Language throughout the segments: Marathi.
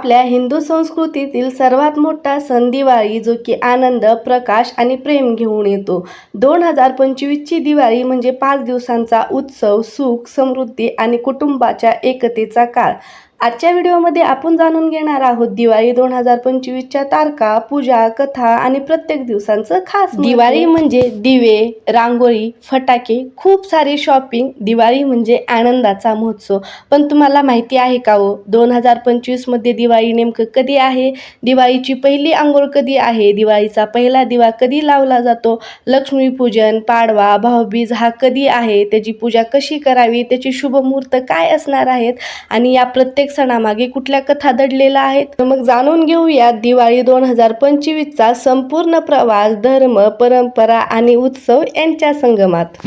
आपल्या हिंदू संस्कृतीतील सर्वात मोठा सण दिवाळी जो की आनंद प्रकाश आणि प्रेम घेऊन येतो. दोन हजार पंचवीसची दिवाळी म्हणजे पाच दिवसांचा उत्सव सुख समृद्धी आणि कुटुंबाच्या एकतेचा काळ. आजच्या व्हिडिओमध्ये आपण जाणून घेणार आहोत दिवाळी दोन हजार पंचवीसच्या तारखा पूजा कथा आणि प्रत्येक दिवसांचं खास दिवाळी म्हणजे दिवे रांगोळी फटाके खूप सारे शॉपिंग दिवाळी म्हणजे आनंदाचा महोत्सव. पण तुम्हाला माहिती आहे का हो दोन हजार पंचवीसमध्ये दिवाळी नेमकं कधी आहे? दिवाळीची पहिली आंघोळ कधी आहे? दिवाळीचा पहिला दिवा कधी लावला जातो? लक्ष्मीपूजन पाडवा भाऊबीज हा कधी आहे? त्याची पूजा कशी करावी? त्याची शुभ मुहूर्त काय असणार आहेत? आणि या प्रत्येक सणामागे कुठल्या कथा दडलेल्या आहेत? मग जाणून घेऊया दिवाळी दोन हजार पंचवीसचा संपूर्ण प्रवास धर्म परंपरा आणि उत्सव यांच्या संगमात.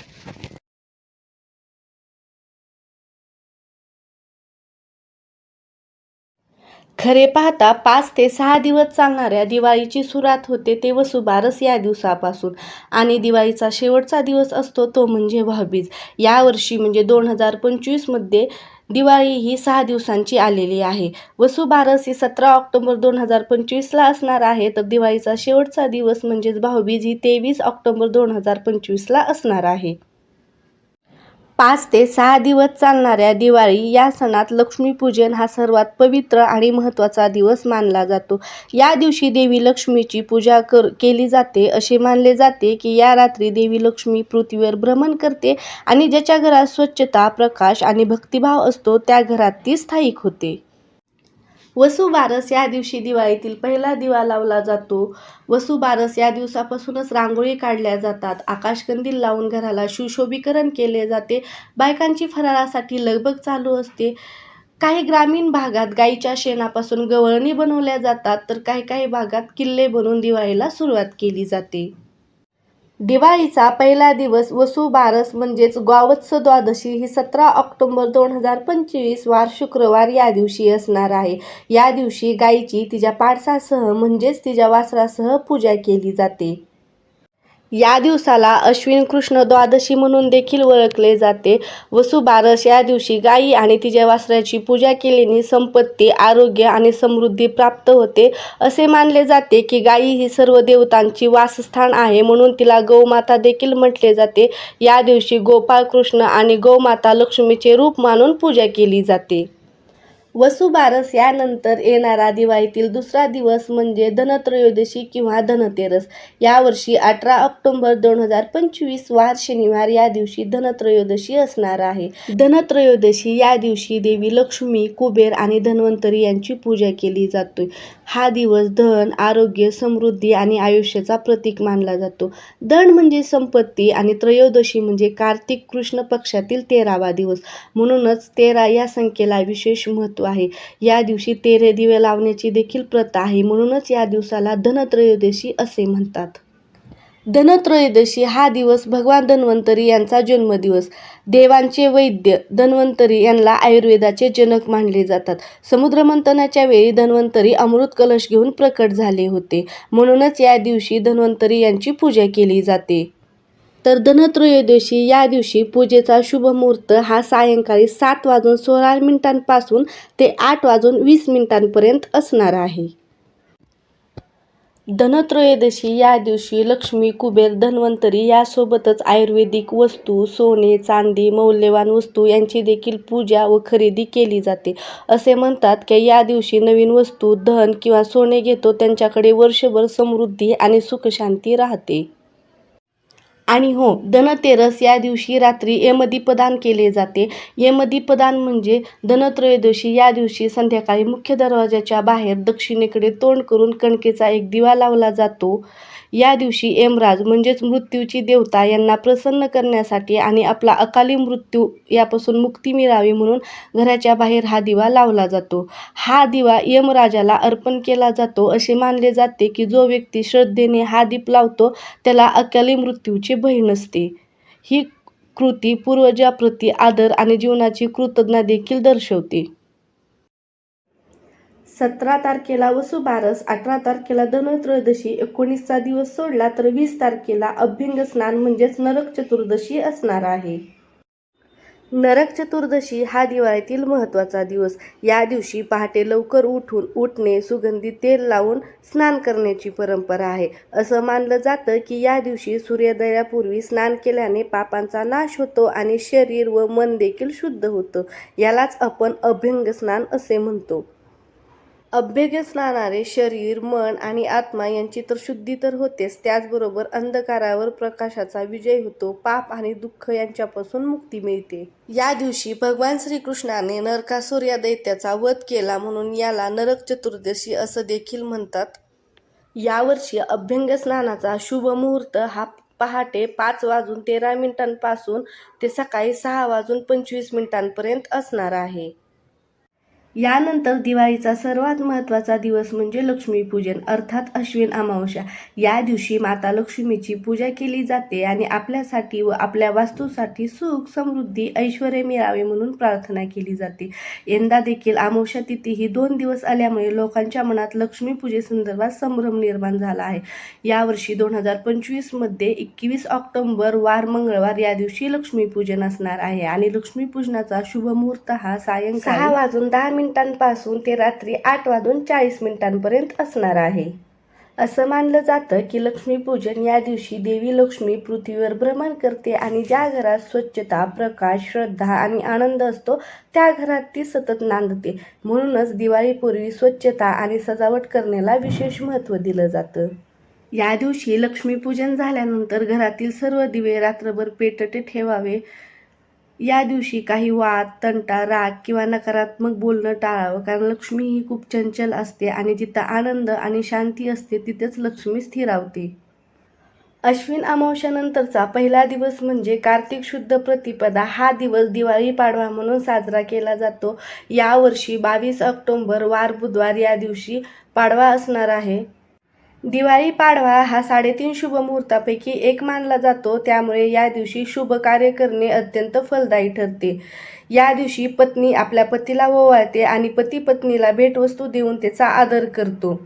खरे पाहता पाच ते सहा दिवस चालणाऱ्या दिवाळीची सुरुवात होते ते वसुबारस या दिवसापासून. आणि दिवाळीचा शेवटचा दिवस असतो तो म्हणजे भाऊबीज. यावर्षी म्हणजे दोन हजार पंचवीसमध्ये दिवाळी ही सहा दिवसांची आलेली आहे. वसुबारस ही सतरा ऑक्टोबर दोन हजार पंचवीसला असणार आहे. तर दिवाळीचा शेवटचा दिवस म्हणजेच भाऊबीज ही तेवीस ऑक्टोबर दोन हजार पंचवीसला असणार आहे. पाच ते सहा दिवस चालणाऱ्या दिवाळी या सणात लक्ष्मीपूजन हा सर्वात पवित्र आणि महत्त्वाचा दिवस मानला जातो. या दिवशी देवी लक्ष्मीची पूजा कर केली जाते. असे मानले जाते की या रात्री देवी लक्ष्मी पृथ्वीवर भ्रमण करते आणि ज्याच्या घरात स्वच्छता प्रकाश आणि भक्तिभाव असतो त्या घरात ती स्थायिक होते. वसुबारस या दिवशी दिवाळीतील पहिला दिवा लावला जातो. वसुबारस या दिवसापासूनच रांगोळी काढल्या जातात. आकाशकंदील लावून घराला सुशोभीकरण केले जाते. बायकांची फराळासाठी लगबग चालू असते. काही ग्रामीण भागात गाईच्या शेणापासून गवळणी बनवल्या जातात तर काही काही भागात किल्ले बनवून दिवाळीला सुरुवात केली जाते. दिवाळीचा पहिला दिवस वसुबारस म्हणजेच ग्वावत्स द्वादशी ही सतरा ऑक्टोबर दोन हजार पंचवीस वार शुक्रवार या दिवशी असणार आहे. या दिवशी गायीची तिच्या पाडसासह म्हणजेच तिच्या वासरासह पूजा केली जाते. या दिवसाला अश्विन कृष्ण द्वादशी म्हणून देखील ओळखले जाते. वसुबारस या दिवशी गायी आणि तिच्या वासराची पूजा केल्याने संपत्ती आरोग्य आणि समृद्धी प्राप्त होते. असे मानले जाते की गायी ही सर्व देवतांची वासस्थान आहे म्हणून तिला गौमाता देखील म्हटले जाते. या दिवशी गोपाळ कृष्ण आणि गौमाता लक्ष्मीचे रूप मानून पूजा केली जाते. वसुबारस यानंतर येणारा दिवाळीतील दुसरा दिवस म्हणजे धनत्रयोदशी किंवा धनतेरस. यावर्षी अठरा ऑक्टोबर दोन हजार पंचवीस वार शनिवार या दिवशी धनत्रयोदशी असणार आहे. धनत्रयोदशी या दिवशी देवी लक्ष्मी कुबेर आणि धन्वंतरी यांची पूजा केली जाते. हा दिवस धन आरोग्य समृद्धी आणि आयुष्याचा प्रतीक मानला जातो. धन म्हणजे संपत्ती आणि त्रयोदशी म्हणजे कार्तिक कृष्ण पक्षातील तेरावा दिवस. म्हणूनच तेरा या संख्येला विशेष महत्त्व आहे. या दिवशी तेरे दिवे लावण्याची देखील प्रथा आहे. म्हणूनच या दिवसाला धनत्रयोदशी असे म्हणतात. धनत्रयोदशी हा दिवस भगवान धन्वंतरी यांचा जन्मदिवस. देवांचे वैद्य धन्वंतरी यांना आयुर्वेदाचे जनक मानले जातात. समुद्रमंथनाच्या वेळी धन्वंतरी अमृत कलश घेऊन प्रकट झाले होते. म्हणूनच या दिवशी धन्वंतरी यांची पूजा केली जाते. तर धनत्रयोदशी या दिवशी पूजेचा शुभ मुहूर्त हा सायंकाळी सात वाजून सोळा मिनिटांपासून ते आठ वाजून वीस मिनिटांपर्यंत असणार आहे. धनत्रयोदशी या दिवशी लक्ष्मी कुबेर धन्वंतरी यासोबतच आयुर्वेदिक वस्तू सोने चांदी मौल्यवान वस्तू यांची देखील पूजा व खरेदी केली जाते. असे म्हणतात की या दिवशी नवीन वस्तू धन किंवा सोने घेतो त्यांच्याकडे वर्षभर समृद्धी आणि सुखशांती राहते. आणि हो धनतेरस या दिवशी रात्री यमदीपदान केले जाते. यमदीपदान म्हणजे धनत्रयोदशी या दिवशी संध्याकाळी मुख्य दरवाजाच्या बाहेर दक्षिणेकडे तोंड करून कणकेचा एक दिवा लावला जातो. या दिवशी यमराज म्हणजेच मृत्यूची देवता यांना प्रसन्न करण्यासाठी आणि आपला अकाली मृत्यू यापासून मुक्ती मिळावी म्हणून घराच्या बाहेर हा दिवा लावला जातो. हा दिवा यमराजाला अर्पण केला जातो असे मानले जाते की जो व्यक्ती श्रद्धेने हा दीप लावतो त्याला अकाली मृत्यूची त्यांची बहीण असते. ही कृती पूर्वजाप्रती आदर आणि जीवनाची कृतज्ञता देखील दर्शवते. सतरा तारखेला वसुबारस अठरा तारखेला धनत्रयोदशी एकोणीसचा दिवस सोडला तर वीस तारखेला अभ्यंग स्नान म्हणजेच नरक चतुर्दशी असणार आहे. नरक चतुर्दशी हा दिवाळीतील महत्त्वाचा दिवस. या दिवशी पहाटे लवकर उठून उठणे सुगंधी तेल लावून स्नान करण्याची परंपरा आहे. असं मानलं जातं की या दिवशी सूर्योदयापूर्वी स्नान केल्याने पापांचा नाश होतो आणि शरीर व मन देखील शुद्ध होतं. यालाच आपण अभ्यंग स्नान असे म्हणतो. अभ्यंग राहणारे शरीर मन आणि आत्मा यांची तर शुद्धी तर होतेच. त्याचबरोबर अंधकारावर प्रकाशाचा विजय होतो. पाप आणि दुःख यांच्यापासून मुक्ती मिळते. या दिवशी भगवान श्रीकृष्णाने नरकासुर या दैत्याचा वध केला म्हणून याला नरक चतुर्दशी असं देखील म्हणतात. यावर्षी अभ्यंग स्नानाचा शुभ मुहूर्त हा पहाटे पाच वाजून तेरा मिनिटांपासून ते सकाळी सहा वाजून पंचवीस मिनिटांपर्यंत असणार आहे. यानंतर दिवाळीचा सर्वात महत्त्वाचा दिवस म्हणजे लक्ष्मीपूजन अर्थात अश्विन अमावस्या. या दिवशी माता लक्ष्मीची पूजा केली जाते आणि आपल्यासाठी व आपल्या वास्तूसाठी सुख समृद्धी ऐश्वर मिळावे म्हणून प्रार्थना केली जाते. यंदा देखील अमावस्या तिथी ही दोन दिवस आल्यामुळे लोकांच्या मनात लक्ष्मीपूजेसंदर्भात संभ्रम निर्माण झाला आहे. यावर्षी दोन हजार पंचवीसमध्ये एकवीस ऑक्टोबर वार मंगळवार या दिवशी लक्ष्मीपूजन असणार आहे आणि लक्ष्मीपूजनाचा शुभ मुहूर्त हा सायंकाळी सहा वाजून दहा मिनिटांपासून ते रात्री आठ वाजून चाळीस मिनिटांपर्यंत असणार आहे. असं मानलं जातं की लक्ष्मीपूजन या दिवशी देवी लक्ष्मी पृथ्वीवर भ्रमण करते आणि ज्या घरात स्वच्छता प्रकाश श्रद्धा आणि आनंद असतो त्या घरात ती सतत नांदते. म्हणूनच दिवाळीपूर्वी स्वच्छता आणि सजावट करण्याला विशेष महत्त्व दिलं जातं. या दिवशी लक्ष्मीपूजन झाल्यानंतर घरातील सर्व दिवे रात्रभर पेटते ठेवावे. या दिवशी काही वाद तंटा राग किंवा नकारात्मक बोलणं टाळावं. कारण लक्ष्मी ही खूप चंचल असते आणि जिथं आनंद आणि शांती असते तिथेच लक्ष्मी स्थिरावते अश्विन अमावश्यानंतरचा पहिला दिवस म्हणजे कार्तिक शुद्ध प्रतिपदा. हा दिवस दिवाळी पाडवा म्हणून साजरा केला जातो. यावर्षी बावीस ऑक्टोंबर वार बुधवार या दिवशी पाडवा असणार आहे. दिवाळी पाडवा हा साडेतीन शुभ मुहूर्तापैकी एक मानला जातो. त्यामुळे या दिवशी शुभ कार्य करणे अत्यंत फलदायी ठरते. या दिवशी पत्नी आपल्या पतीला ओवाळते आणि पती पत्नीला भेटवस्तू देऊन त्याचा आदर करतो.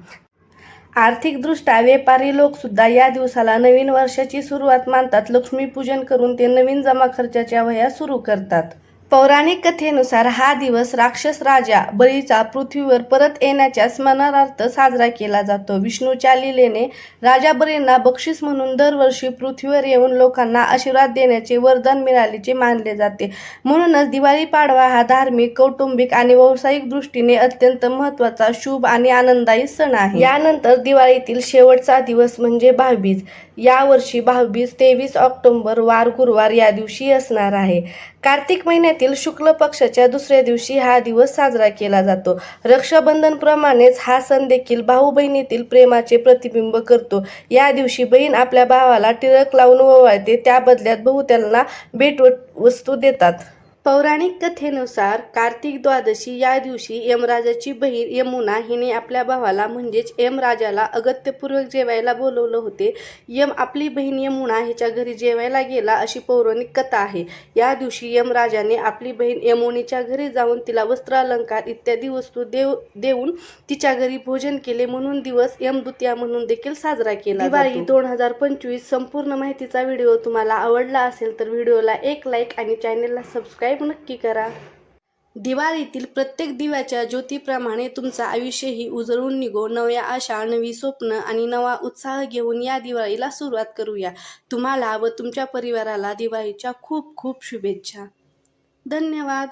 आर्थिकदृष्ट्या व्यापारी लोकसुद्धा या दिवसाला नवीन वर्षाची सुरुवात मानतात. लक्ष्मीपूजन करून ते नवीन जमा खर्चाच्या वह्या सुरू करतात. पौराणिक कथेनुसार हा दिवस राक्षस राजा बळीचा पृथ्वीवर परत येण्याच्या स्मरणार्थ साजरा केला जातो. विष्णूच्या लीलेने राजा बळींना बक्षीस म्हणून दरवर्षी पृथ्वीवर येऊन लोकांना आशीर्वाद देण्याचे वरदान मिळाल्याचे मानले जाते. म्हणूनच दिवाळी पाडवा हा धार्मिक कौटुंबिक आणि व्यावसायिक दृष्टीने अत्यंत महत्त्वाचा शुभ आणि आनंददायी सण आहे. यानंतर दिवाळीतील शेवटचा दिवस म्हणजे भाऊबीज. यावर्षी भाऊबीज तेवीस ऑक्टोबर वार गुरुवार या दिवशी असणार आहे. कार्तिक महिन्यात महिन्यातील शुक्ल पक्षाच्या दुसऱ्या दिवशी हा दिवस साजरा केला जातो. रक्षाबंधनप्रमाणेच हा सण देखील भाऊ बहिणीतील प्रेमाचे प्रतिबिंब करतो. या दिवशी बहीण आपल्या भावाला टिळक लावून ओवाळते. त्या बदल्यात भाऊ त्यांना भेट वस्तू देतात. पौराणिक कथेनुसार कार्तिक द्वादशी या दिवशी यमराजाची बहीण यमुना हिने आपल्या भावाला म्हणजेच यमराजाला अगत्यपूर्वक जेवायला बोलवलं होते. यम आपली बहीण यमुना हिच्या घरी जेवायला गेला अशी पौराणिक कथा आहे. या दिवशी यमराजाने आपली बहीण यमुनीच्या घरी जाऊन तिला वस्त्र अलंकार इत्यादी वस्तू देव देऊन तिच्या घरी भोजन केले म्हणून दिवस यमदुतिया म्हणून देखील साजरा केला दिवाळी दोन हजार पंचवीस संपूर्ण माहितीचा व्हिडिओ तुम्हाला आवडला असेल तर व्हिडिओला एक लाईक आणि चॅनेलला सबस्क्राईब नक्की करा. दिवाळीतील प्रत्येक दिव्याच्या ज्योतीप्रमाणे तुमचं आयुष्यही उजळून निघो. नव्या आशा नवी स्वप्न आणि नवा उत्साह घेऊन या दिवाळीला सुरुवात करूया. तुम्हाला व तुमच्या परिवाराला दिवाळीच्या खूप खूप शुभेच्छा. धन्यवाद.